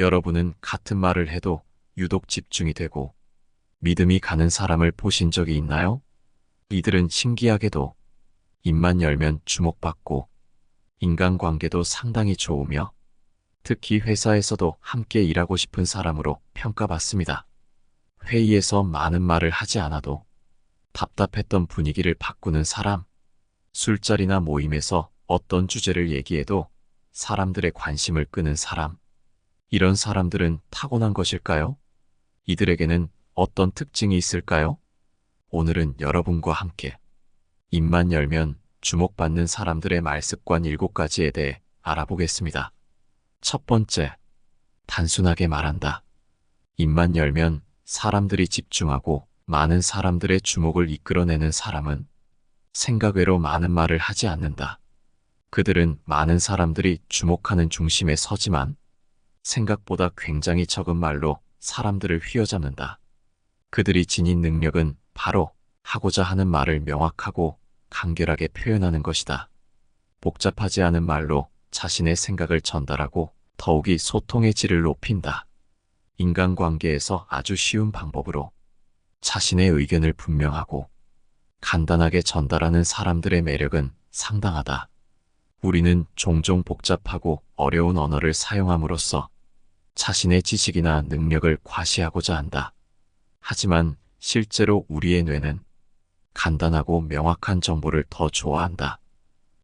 여러분은 같은 말을 해도 유독 집중이 되고 믿음이 가는 사람을 보신 적이 있나요? 이들은 신기하게도 입만 열면 주목받고 인간관계도 상당히 좋으며 특히 회사에서도 함께 일하고 싶은 사람으로 평가받습니다. 회의에서 많은 말을 하지 않아도 답답했던 분위기를 바꾸는 사람, 술자리나 모임에서 어떤 주제를 얘기해도 사람들의 관심을 끄는 사람, 이런 사람들은 타고난 것일까요? 이들에게는 어떤 특징이 있을까요? 오늘은 여러분과 함께 입만 열면 주목받는 사람들의 말습관 7가지에 대해 알아보겠습니다. 첫 번째, 단순하게 말한다. 입만 열면 사람들이 집중하고 많은 사람들의 주목을 이끌어내는 사람은 생각 외로 많은 말을 하지 않는다. 그들은 많은 사람들이 주목하는 중심에 서지만 생각보다 굉장히 적은 말로 사람들을 휘어잡는다. 그들이 지닌 능력은 바로 하고자 하는 말을 명확하고 간결하게 표현하는 것이다. 복잡하지 않은 말로 자신의 생각을 전달하고 더욱이 소통의 질을 높인다. 인간관계에서 아주 쉬운 방법으로 자신의 의견을 분명하고 간단하게 전달하는 사람들의 매력은 상당하다. 우리는 종종 복잡하고 어려운 언어를 사용함으로써 자신의 지식이나 능력을 과시하고자 한다. 하지만 실제로 우리의 뇌는 간단하고 명확한 정보를 더 좋아한다.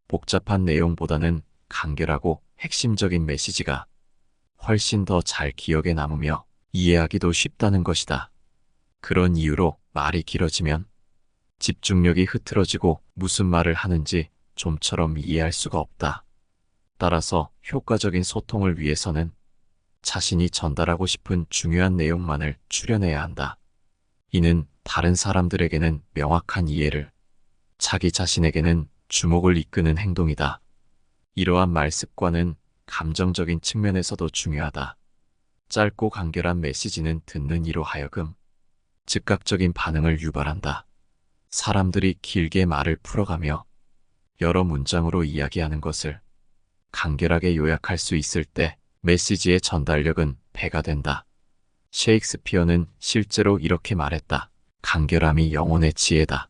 복잡한 내용보다는 간결하고 핵심적인 메시지가 훨씬 더 잘 기억에 남으며 이해하기도 쉽다는 것이다. 그런 이유로 말이 길어지면 집중력이 흐트러지고 무슨 말을 하는지 좀처럼 이해할 수가 없다. 따라서 효과적인 소통을 위해서는 자신이 전달하고 싶은 중요한 내용만을 추려내야 한다. 이는 다른 사람들에게는 명확한 이해를, 자기 자신에게는 주목을 이끄는 행동이다. 이러한 말습관은 감정적인 측면에서도 중요하다. 짧고 간결한 메시지는 듣는 이로 하여금 즉각적인 반응을 유발한다. 사람들이 길게 말을 풀어가며 여러 문장으로 이야기하는 것을 간결하게 요약할 수 있을 때 메시지의 전달력은 배가 된다. 셰익스피어는 실제로 이렇게 말했다. 간결함이 영혼의 지혜다.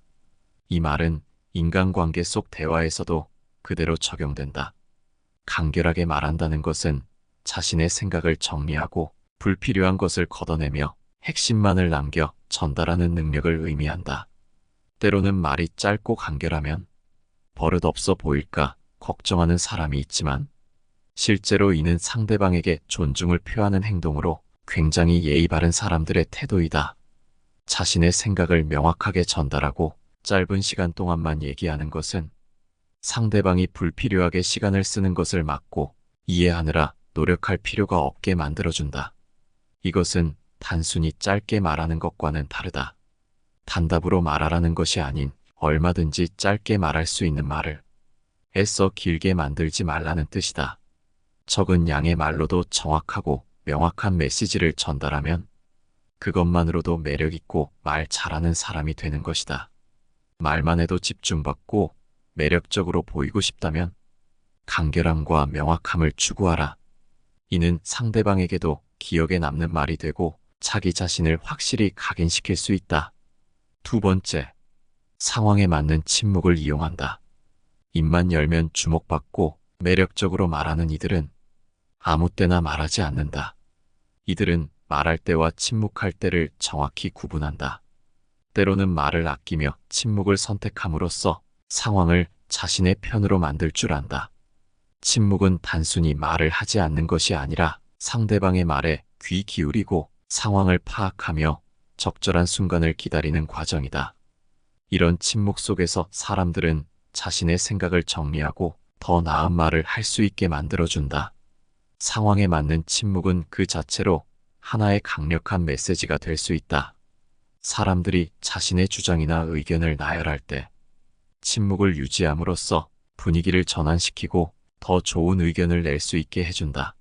이 말은 인간관계 속 대화에서도 그대로 적용된다. 간결하게 말한다는 것은 자신의 생각을 정리하고 불필요한 것을 걷어내며 핵심만을 남겨 전달하는 능력을 의미한다. 때로는 말이 짧고 간결하면 버릇없어 보일까 걱정하는 사람이 있지만 실제로 이는 상대방에게 존중을 표하는 행동으로 굉장히 예의 바른 사람들의 태도이다. 자신의 생각을 명확하게 전달하고 짧은 시간 동안만 얘기하는 것은 상대방이 불필요하게 시간을 쓰는 것을 막고 이해하느라 노력할 필요가 없게 만들어준다. 이것은 단순히 짧게 말하는 것과는 다르다. 단답으로 말하라는 것이 아닌 얼마든지 짧게 말할 수 있는 말을 애써 길게 만들지 말라는 뜻이다. 적은 양의 말로도 정확하고 명확한 메시지를 전달하면 그것만으로도 매력있고 말 잘하는 사람이 되는 것이다. 말만 해도 집중받고 매력적으로 보이고 싶다면 간결함과 명확함을 추구하라. 이는 상대방에게도 기억에 남는 말이 되고 자기 자신을 확실히 각인시킬 수 있다. 두 번째, 상황에 맞는 침묵을 이용한다. 입만 열면 주목받고 매력적으로 말하는 이들은 아무 때나 말하지 않는다. 이들은 말할 때와 침묵할 때를 정확히 구분한다. 때로는 말을 아끼며 침묵을 선택함으로써 상황을 자신의 편으로 만들 줄 안다. 침묵은 단순히 말을 하지 않는 것이 아니라 상대방의 말에 귀 기울이고 상황을 파악하며 적절한 순간을 기다리는 과정이다. 이런 침묵 속에서 사람들은 자신의 생각을 정리하고 더 나은 말을 할 수 있게 만들어준다. 상황에 맞는 침묵은 그 자체로 하나의 강력한 메시지가 될 수 있다. 사람들이 자신의 주장이나 의견을 나열할 때 침묵을 유지함으로써 분위기를 전환시키고 더 좋은 의견을 낼 수 있게 해준다.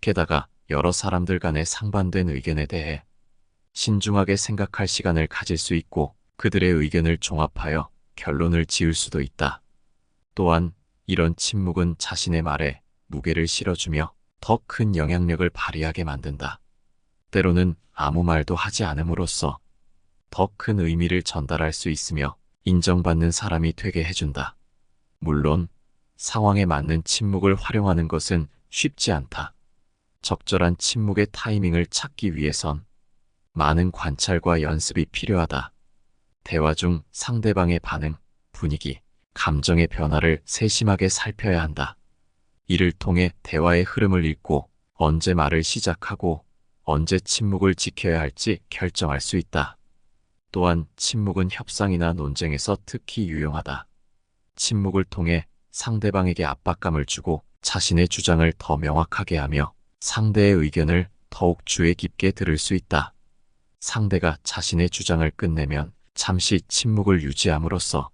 게다가 여러 사람들 간의 상반된 의견에 대해 신중하게 생각할 시간을 가질 수 있고 그들의 의견을 종합하여 결론을 지을 수도 있다. 또한 이런 침묵은 자신의 말에 무게를 실어주며 더 큰 영향력을 발휘하게 만든다. 때로는 아무 말도 하지 않음으로써 더 큰 의미를 전달할 수 있으며 인정받는 사람이 되게 해준다. 물론 상황에 맞는 침묵을 활용하는 것은 쉽지 않다. 적절한 침묵의 타이밍을 찾기 위해선 많은 관찰과 연습이 필요하다. 대화 중 상대방의 반응, 분위기, 감정의 변화를 세심하게 살펴야 한다. 이를 통해 대화의 흐름을 읽고 언제 말을 시작하고 언제 침묵을 지켜야 할지 결정할 수 있다. 또한 침묵은 협상이나 논쟁에서 특히 유용하다. 침묵을 통해 상대방에게 압박감을 주고 자신의 주장을 더 명확하게 하며 상대의 의견을 더욱 주의 깊게 들을 수 있다. 상대가 자신의 주장을 끝내면 잠시 침묵을 유지함으로써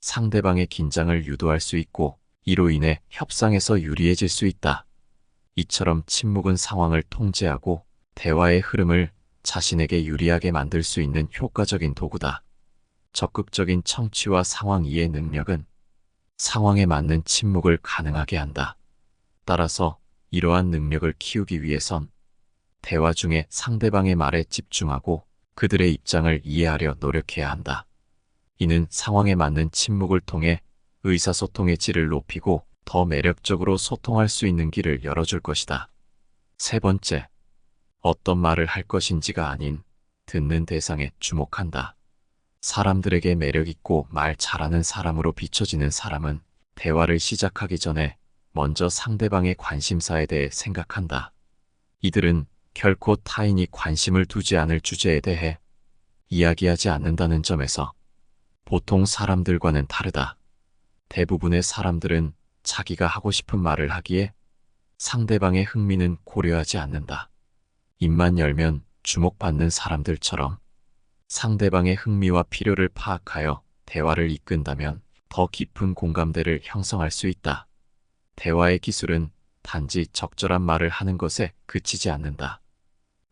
상대방의 긴장을 유도할 수 있고 이로 인해 협상에서 유리해질 수 있다. 이처럼 침묵은 상황을 통제하고 대화의 흐름을 자신에게 유리하게 만들 수 있는 효과적인 도구다. 적극적인 청취와 상황 이해 능력은 상황에 맞는 침묵을 가능하게 한다. 따라서 이러한 능력을 키우기 위해선 대화 중에 상대방의 말에 집중하고 그들의 입장을 이해하려 노력해야 한다. 이는 상황에 맞는 침묵을 통해 의사소통의 질을 높이고 더 매력적으로 소통할 수 있는 길을 열어줄 것이다. 세 번째, 어떤 말을 할 것인지가 아닌 듣는 대상에 주목한다. 사람들에게 매력있고 말 잘하는 사람으로 비춰지는 사람은 대화를 시작하기 전에 먼저 상대방의 관심사에 대해 생각한다. 이들은 결코 타인이 관심을 두지 않을 주제에 대해 이야기하지 않는다는 점에서 보통 사람들과는 다르다. 대부분의 사람들은 자기가 하고 싶은 말을 하기에 상대방의 흥미는 고려하지 않는다. 입만 열면 주목받는 사람들처럼 상대방의 흥미와 필요를 파악하여 대화를 이끈다면 더 깊은 공감대를 형성할 수 있다. 대화의 기술은 단지 적절한 말을 하는 것에 그치지 않는다.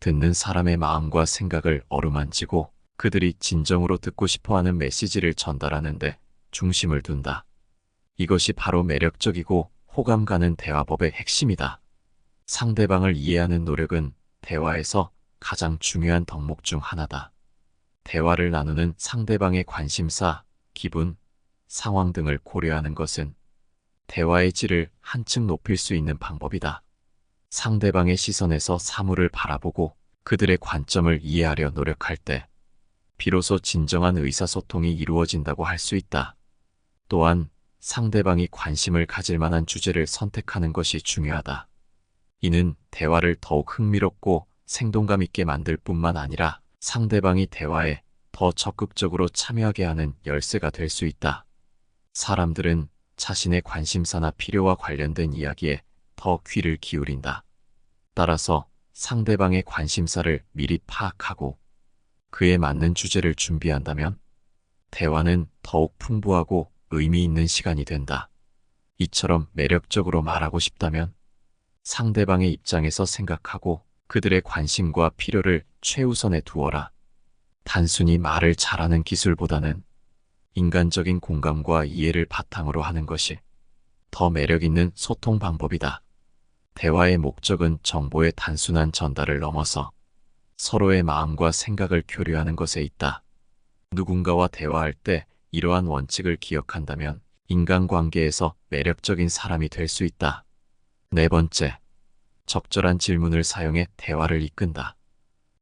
듣는 사람의 마음과 생각을 어루만지고 그들이 진정으로 듣고 싶어 하는 메시지를 전달하는데 중심을 둔다. 이것이 바로 매력적이고 호감 가는 대화법의 핵심이다. 상대방을 이해하는 노력은 대화에서 가장 중요한 덕목 중 하나다. 대화를 나누는 상대방의 관심사, 기분, 상황 등을 고려하는 것은 대화의 질을 한층 높일 수 있는 방법이다. 상대방의 시선에서 사물을 바라보고 그들의 관점을 이해하려 노력할 때 비로소 진정한 의사소통이 이루어진다고 할 수 있다. 또한 상대방이 관심을 가질 만한 주제를 선택하는 것이 중요하다. 이는 대화를 더욱 흥미롭고 생동감 있게 만들 뿐만 아니라 상대방이 대화에 더 적극적으로 참여하게 하는 열쇠가 될 수 있다. 사람들은 자신의 관심사나 필요와 관련된 이야기에 더 귀를 기울인다. 따라서 상대방의 관심사를 미리 파악하고 그에 맞는 주제를 준비한다면 대화는 더욱 풍부하고 의미 있는 시간이 된다. 이처럼 매력적으로 말하고 싶다면 상대방의 입장에서 생각하고 그들의 관심과 필요를 최우선에 두어라. 단순히 말을 잘하는 기술보다는 인간적인 공감과 이해를 바탕으로 하는 것이 더 매력 있는 소통 방법이다. 대화의 목적은 정보의 단순한 전달을 넘어서 서로의 마음과 생각을 교류하는 것에 있다. 누군가와 대화할 때 이러한 원칙을 기억한다면 인간관계에서 매력적인 사람이 될 수 있다. 네 번째, 적절한 질문을 사용해 대화를 이끈다.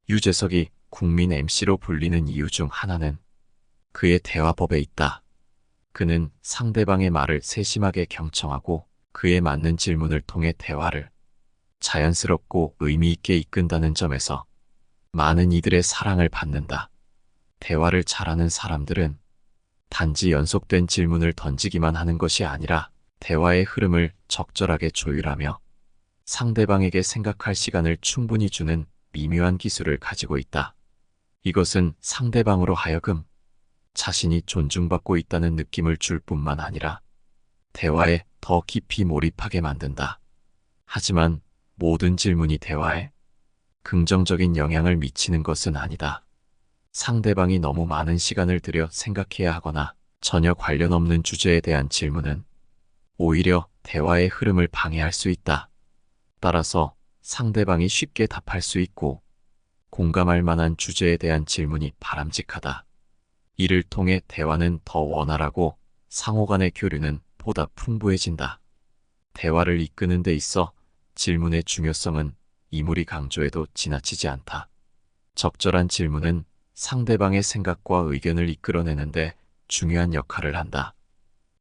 유재석이 국민 MC로 불리는 이유 중 하나는 그의 대화법에 있다. 그는 상대방의 말을 세심하게 경청하고 그에 맞는 질문을 통해 대화를 자연스럽고 의미 있게 이끈다는 점에서 많은 이들의 사랑을 받는다. 대화를 잘하는 사람들은 단지 연속된 질문을 던지기만 하는 것이 아니라 대화의 흐름을 적절하게 조율하며 상대방에게 생각할 시간을 충분히 주는 미묘한 기술을 가지고 있다. 이것은 상대방으로 하여금 자신이 존중받고 있다는 느낌을 줄 뿐만 아니라 대화에 더 깊이 몰입하게 만든다. 하지만 모든 질문이 대화에 긍정적인 영향을 미치는 것은 아니다. 상대방이 너무 많은 시간을 들여 생각해야 하거나 전혀 관련 없는 주제에 대한 질문은 오히려 대화의 흐름을 방해할 수 있다. 따라서 상대방이 쉽게 답할 수 있고 공감할 만한 주제에 대한 질문이 바람직하다. 이를 통해 대화는 더 원활하고 상호 간의 교류는 보다 풍부해진다. 대화를 이끄는 데 있어 질문의 중요성은 이무리 강조해도 지나치지 않다. 적절한 질문은 상대방의 생각과 의견을 이끌어내는데 중요한 역할을 한다.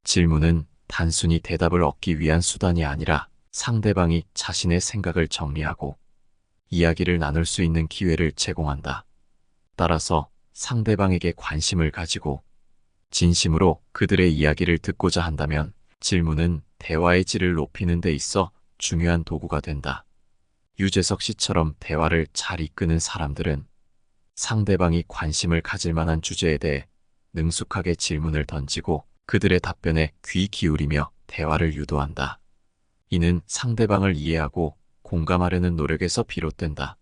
질문은 단순히 대답을 얻기 위한 수단이 아니라 상대방이 자신의 생각을 정리하고 이야기를 나눌 수 있는 기회를 제공한다. 따라서 상대방에게 관심을 가지고 진심으로 그들의 이야기를 듣고자 한다면 질문은 대화의 질을 높이는 데 있어 중요한 도구가 된다. 유재석 씨처럼 대화를 잘 이끄는 사람들은 상대방이 관심을 가질 만한 주제에 대해 능숙하게 질문을 던지고 그들의 답변에 귀 기울이며 대화를 유도한다. 이는 상대방을 이해하고 공감하려는 노력에서 비롯된다.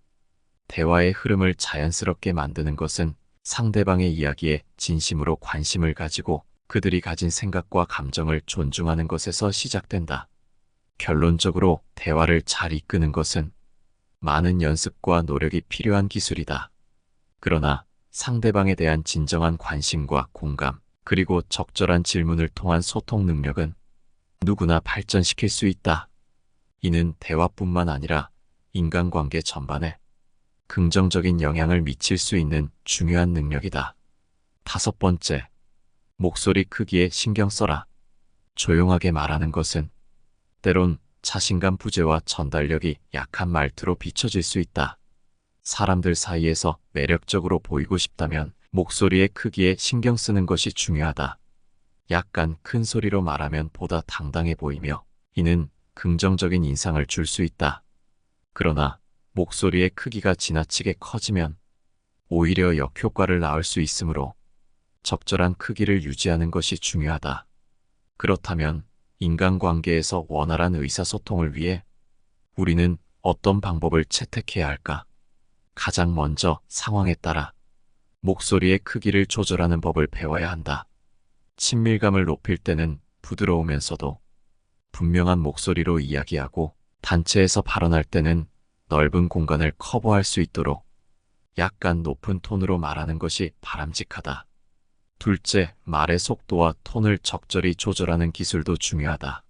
대화의 흐름을 자연스럽게 만드는 것은 상대방의 이야기에 진심으로 관심을 가지고 그들이 가진 생각과 감정을 존중하는 것에서 시작된다. 결론적으로 대화를 잘 이끄는 것은 많은 연습과 노력이 필요한 기술이다. 그러나 상대방에 대한 진정한 관심과 공감, 그리고 적절한 질문을 통한 소통 능력은 누구나 발전시킬 수 있다. 이는 대화뿐만 아니라 인간관계 전반에 긍정적인 영향을 미칠 수 있는 중요한 능력이다. 다섯 번째, 목소리 크기에 신경 써라. 조용하게 말하는 것은 때론 자신감 부재와 전달력이 약한 말투로 비춰질 수 있다. 사람들 사이에서 매력적으로 보이고 싶다면 목소리의 크기에 신경 쓰는 것이 중요하다. 약간 큰 소리로 말하면 보다 당당해 보이며 이는 긍정적인 인상을 줄 수 있다. 그러나 목소리의 크기가 지나치게 커지면 오히려 역효과를 낳을 수 있으므로 적절한 크기를 유지하는 것이 중요하다. 그렇다면 인간관계에서 원활한 의사소통을 위해 우리는 어떤 방법을 채택해야 할까? 가장 먼저 상황에 따라 목소리의 크기를 조절하는 법을 배워야 한다. 친밀감을 높일 때는 부드러우면서도 분명한 목소리로 이야기하고 단체에서 발언할 때는 넓은 공간을 커버할 수 있도록 약간 높은 톤으로 말하는 것이 바람직하다. 둘째, 말의 속도와 톤을 적절히 조절하는 기술도 중요하다.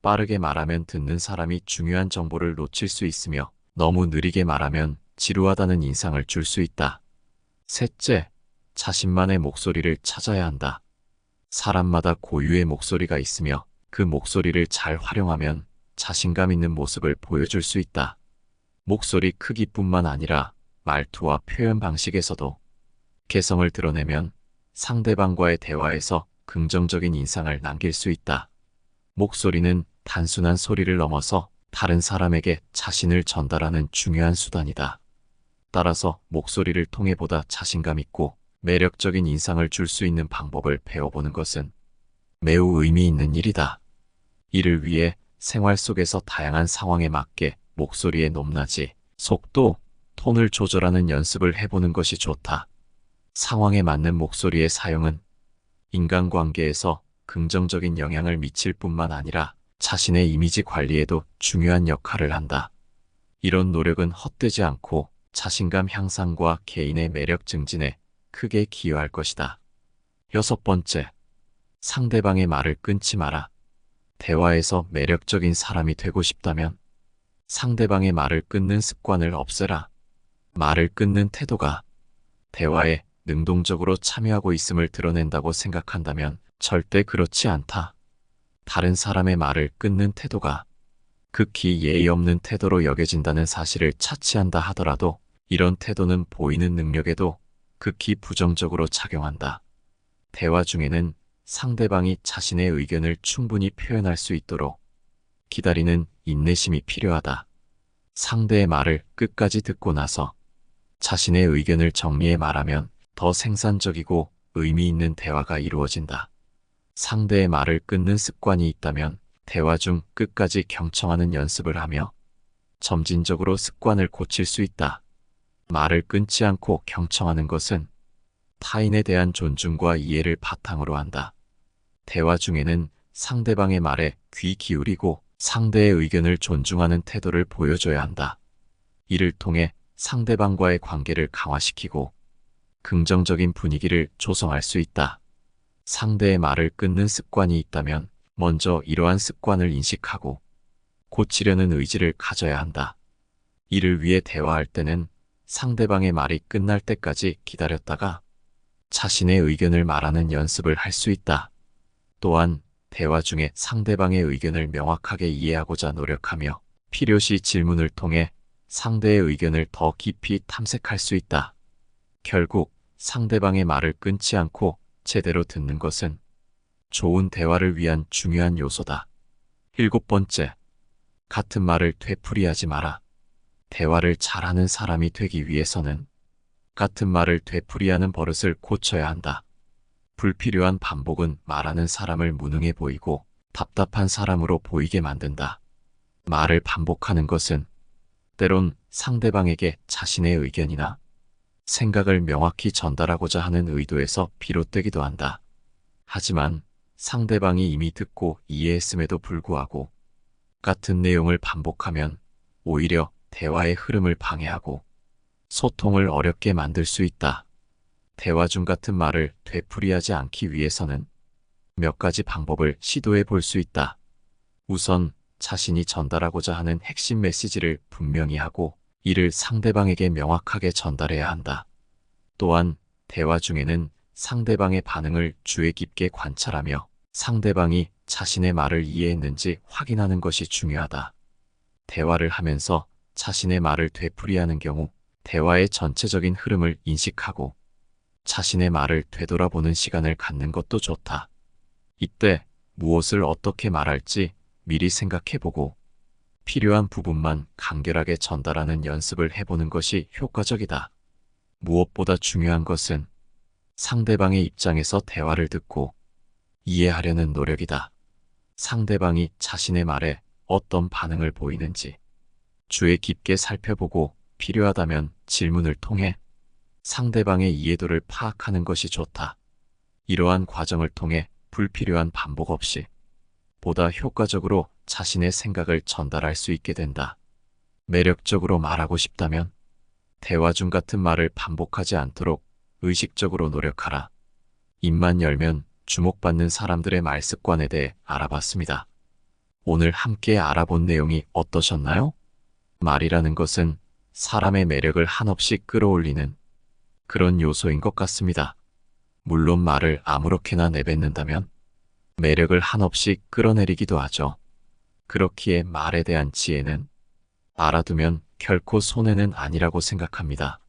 빠르게 말하면 듣는 사람이 중요한 정보를 놓칠 수 있으며 너무 느리게 말하면 지루하다는 인상을 줄 수 있다. 셋째, 자신만의 목소리를 찾아야 한다. 사람마다 고유의 목소리가 있으며 그 목소리를 잘 활용하면 자신감 있는 모습을 보여줄 수 있다. 목소리 크기뿐만 아니라 말투와 표현 방식에서도 개성을 드러내면 상대방과의 대화에서 긍정적인 인상을 남길 수 있다. 목소리는 단순한 소리를 넘어서 다른 사람에게 자신을 전달하는 중요한 수단이다. 따라서 목소리를 통해 보다 자신감 있고 매력적인 인상을 줄 수 있는 방법을 배워보는 것은 매우 의미 있는 일이다. 이를 위해 생활 속에서 다양한 상황에 맞게 목소리의 높낮이, 속도, 톤을 조절하는 연습을 해보는 것이 좋다. 상황에 맞는 목소리의 사용은 인간관계에서 긍정적인 영향을 미칠 뿐만 아니라 자신의 이미지 관리에도 중요한 역할을 한다. 이런 노력은 헛되지 않고 자신감 향상과 개인의 매력 증진에 크게 기여할 것이다. 여섯 번째, 상대방의 말을 끊지 마라. 대화에서 매력적인 사람이 되고 싶다면 상대방의 말을 끊는 습관을 없애라. 말을 끊는 태도가 대화에 능동적으로 참여하고 있음을 드러낸다고 생각한다면 절대 그렇지 않다. 다른 사람의 말을 끊는 태도가 극히 예의 없는 태도로 여겨진다는 사실을 차치한다 하더라도 이런 태도는 보이는 능력에도 극히 부정적으로 작용한다. 대화 중에는 상대방이 자신의 의견을 충분히 표현할 수 있도록 기다리는 인내심이 필요하다. 상대의 말을 끝까지 듣고 나서 자신의 의견을 정리해 말하면 더 생산적이고 의미 있는 대화가 이루어진다. 상대의 말을 끊는 습관이 있다면 대화 중 끝까지 경청하는 연습을 하며 점진적으로 습관을 고칠 수 있다. 말을 끊지 않고 경청하는 것은 타인에 대한 존중과 이해를 바탕으로 한다. 대화 중에는 상대방의 말에 귀 기울이고 상대의 의견을 존중하는 태도를 보여줘야 한다. 이를 통해 상대방과의 관계를 강화시키고 긍정적인 분위기를 조성할 수 있다. 상대의 말을 끊는 습관이 있다면 먼저 이러한 습관을 인식하고 고치려는 의지를 가져야 한다. 이를 위해 대화할 때는 상대방의 말이 끝날 때까지 기다렸다가 자신의 의견을 말하는 연습을 할 수 있다. 또한 대화 중에 상대방의 의견을 명확하게 이해하고자 노력하며 필요시 질문을 통해 상대의 의견을 더 깊이 탐색할 수 있다. 결국 상대방의 말을 끊지 않고 제대로 듣는 것은 좋은 대화를 위한 중요한 요소다. 일곱 번째, 같은 말을 되풀이하지 마라. 대화를 잘하는 사람이 되기 위해서는 같은 말을 되풀이하는 버릇을 고쳐야 한다. 불필요한 반복은 말하는 사람을 무능해 보이고 답답한 사람으로 보이게 만든다. 말을 반복하는 것은 때론 상대방에게 자신의 의견이나 생각을 명확히 전달하고자 하는 의도에서 비롯되기도 한다. 하지만 상대방이 이미 듣고 이해했음에도 불구하고 같은 내용을 반복하면 오히려 대화의 흐름을 방해하고 소통을 어렵게 만들 수 있다. 대화 중 같은 말을 되풀이하지 않기 위해서는 몇 가지 방법을 시도해 볼 수 있다. 우선 자신이 전달하고자 하는 핵심 메시지를 분명히 하고 이를 상대방에게 명확하게 전달해야 한다. 또한 대화 중에는 상대방의 반응을 주의 깊게 관찰하며 상대방이 자신의 말을 이해했는지 확인하는 것이 중요하다. 대화를 하면서 자신의 말을 되풀이하는 경우 대화의 전체적인 흐름을 인식하고 자신의 말을 되돌아보는 시간을 갖는 것도 좋다. 이때 무엇을 어떻게 말할지 미리 생각해보고 필요한 부분만 간결하게 전달하는 연습을 해보는 것이 효과적이다. 무엇보다 중요한 것은 상대방의 입장에서 대화를 듣고 이해하려는 노력이다. 상대방이 자신의 말에 어떤 반응을 보이는지 주의 깊게 살펴보고 필요하다면 질문을 통해 상대방의 이해도를 파악하는 것이 좋다. 이러한 과정을 통해 불필요한 반복 없이 보다 효과적으로 자신의 생각을 전달할 수 있게 된다. 매력적으로 말하고 싶다면 대화 중 같은 말을 반복하지 않도록 의식적으로 노력하라. 입만 열면 주목받는 사람들의 말 습관에 대해 알아봤습니다. 오늘 함께 알아본 내용이 어떠셨나요? 말이라는 것은 사람의 매력을 한없이 끌어올리는 그런 요소인 것 같습니다. 물론 말을 아무렇게나 내뱉는다면 매력을 한없이 끌어내리기도 하죠. 그렇기에 말에 대한 지혜는 알아두면 결코 손해는 아니라고 생각합니다.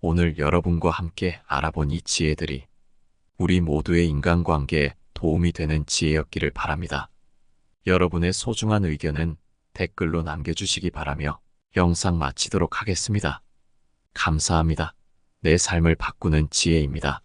오늘 여러분과 함께 알아본 이 지혜들이 우리 모두의 인간관계에 도움이 되는 지혜였기를 바랍니다. 여러분의 소중한 의견은 댓글로 남겨주시기 바라며 영상 마치도록 하겠습니다. 감사합니다. 내 삶을 바꾸는 지혜입니다.